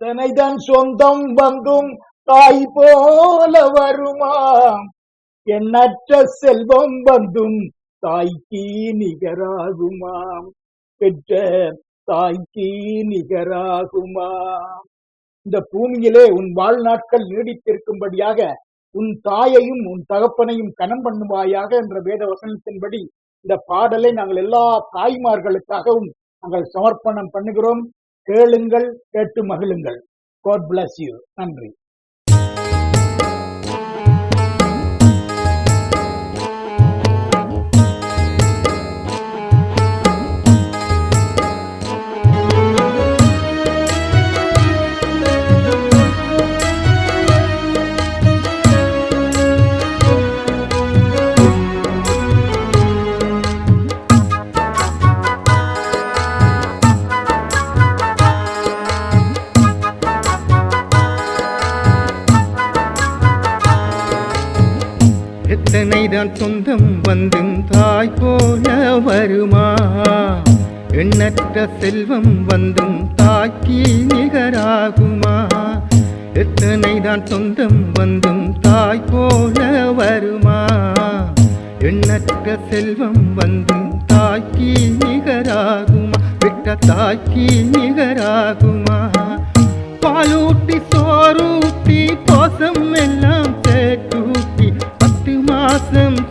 தனைதான் சொந்தம் வந்தும் தாய் போல வருமாம் எண்ணற்ற செல்வம் வந்தும் தாய்க்கு நிகராகுமாம் பெற்ற தாய்க்கு நிகராகுமாம் இந்த பூமியிலே உன் வாழ்நாட்கள் நீடித்திருக்கும்படியாக உன் தாயையும் உன் தகப்பனையும் கனம் பண்ணுவாயாக என்ற வேத வசனத்தின்படி இந்த பாடலை நாங்கள் எல்லா தாய்மார்களுக்காகவும் நாங்கள் சமர்ப்பணம் பண்ணுகிறோம். கேளுங்கள் கேட்டு மகிழுங்கள். காட் பிளஸ் யூ நன்றி. இதனைதான் சொந்தம் வந்தும் தாய் போல வருமா? எண்ணற்ற செல்வம் வந்தும் தாக்கி நிகராகுமா? எத்தனைதான் சொந்தம் வந்தும் தாய் போல வருமா? எண்ணற்ற செல்வம் வந்தும் தாக்கி நிகராகுமா? விட்ட தாக்கி நிகராகுமா?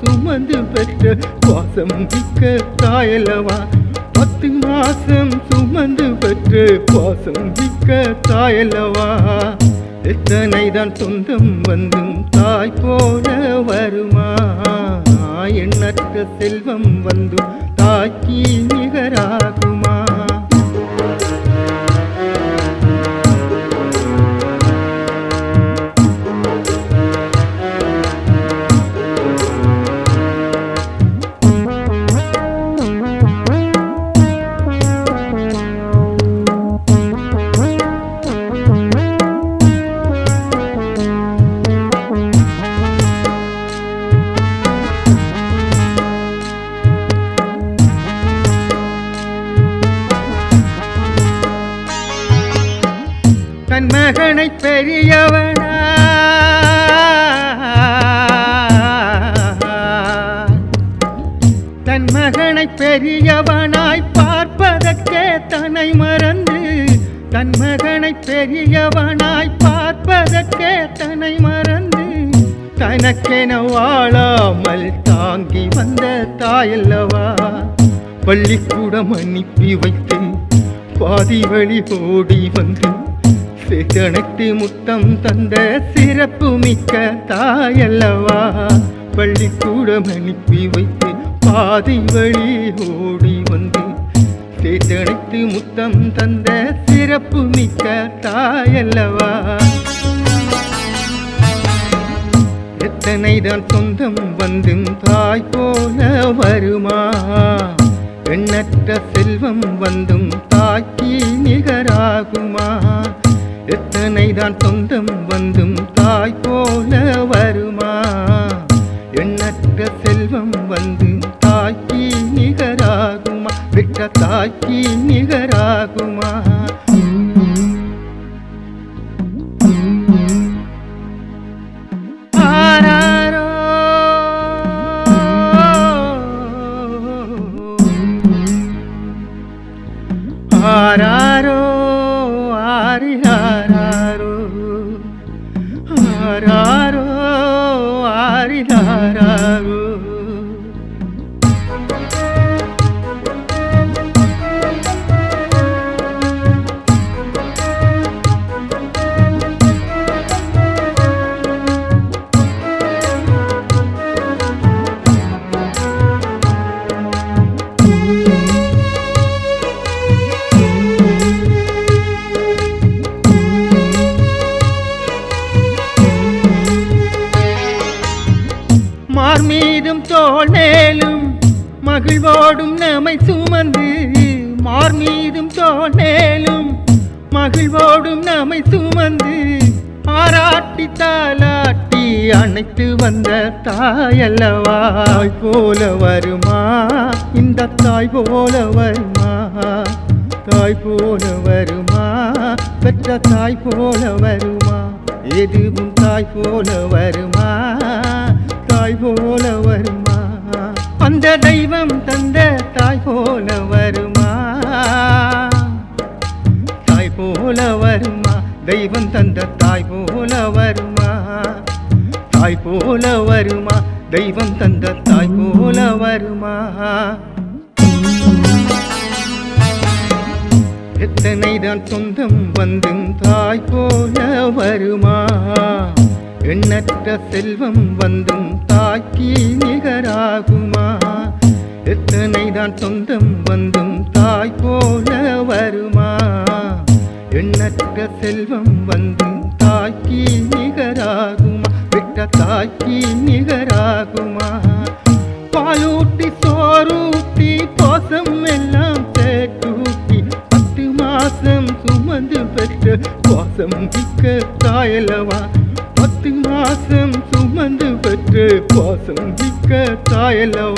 சுமந்து பெற்ற பாசம் மிக்க தாயலவா பத்து மாசம் சுமந்து பெற்ற பாசம் மிக்க தாயலவா எத்தனைதான் சொந்தம் வந்தும் தாய் போல வருமா? எண்ணற்ற செல்வம் வந்தும் தாக்கி நிகரா? மகனை பெரியவனா. தன் மகனை பெரியவனாய் பார்ப்பதற்கே தன்னை மறந்து தன் மகனை பெரியவனாய் பார்ப்பதற்கே தன்னை மறந்து தனக்கென வாழாமல் தாங்கி வந்த தாயல்லவா. பள்ளிக்கூடம் அனுப்பி வைத்து பாதி வழி ஓடி வந்து சிதனைத்து முத்தம் தந்த சிறப்பு மிக்க தாயல்லவா? பள்ளிக்கூடம் அனுப்பி வைத்து பாதி வழி ஓடி வந்து சிதனைத்து முத்தம் தந்த சிறப்பு மிக்க தாயல்லவா? எத்தனைதான் சொந்தம் வந்தும் தாய் போல வருமா? எண்ணற்ற செல்வம் வந்தும் தாக்கி நிகராகுமா? எத்தனைதான் சொந்தம் வந்தும் தாய் போல வருமா? எண்ணற்ற செல்வம் வந்து தாய்க்கு நிகராகுமா? விட்ட தாய்க்கு நிகராகுமா? ದಾರೋ ಆರಿದಾರಾಗು மகிழ்வாடும் நம்மை சுமந்து மார் மீதும் தோள் மேலும். மகிழ்வோடும் நம்மை சுமந்து ஆராட்டி தாலாட்டி அணைத்து வந்த தாயல்லவாய் போல வருமா? இந்த தாய் போல வருமா? தாய் போல வருமா? பெற்ற தாய் போல வருமா? எதுவும் தாய் போல வருமா? தாய் போல வருமா? அந்த தெய்வம் தந்த தாய் போல வருமா? தாய் போல வருமா? தெய்வம் தந்த தாய் போல வருமா? தாய் போல வருமா? தெய்வம் தந்த தாய் போல வருமா? எத்தனை தான் சொந்தம் வந்தும் தாய் போல வருமா? எண்ணற்ற செல்வம் வந்தும் தாய்க்கு நிகராகுமா எத்தனை தான் சொந்தம் வந்தும் தாய் போல வருமா? எண்ணற்ற செல்வம் வந்தும் தாய்க்கு நிகராகுமா? விட்ட தாய்க்கு நிகராகுமா? பாலூட்டி சோறூட்டி பாசம் எல்லாம் சேர்த்தூட்டி பத்து மாசம் சுமந்து பெற்ற பாசம் மிக்க தாயலவா பத்து மாசம் சுமந்து பெற்ற பாசம்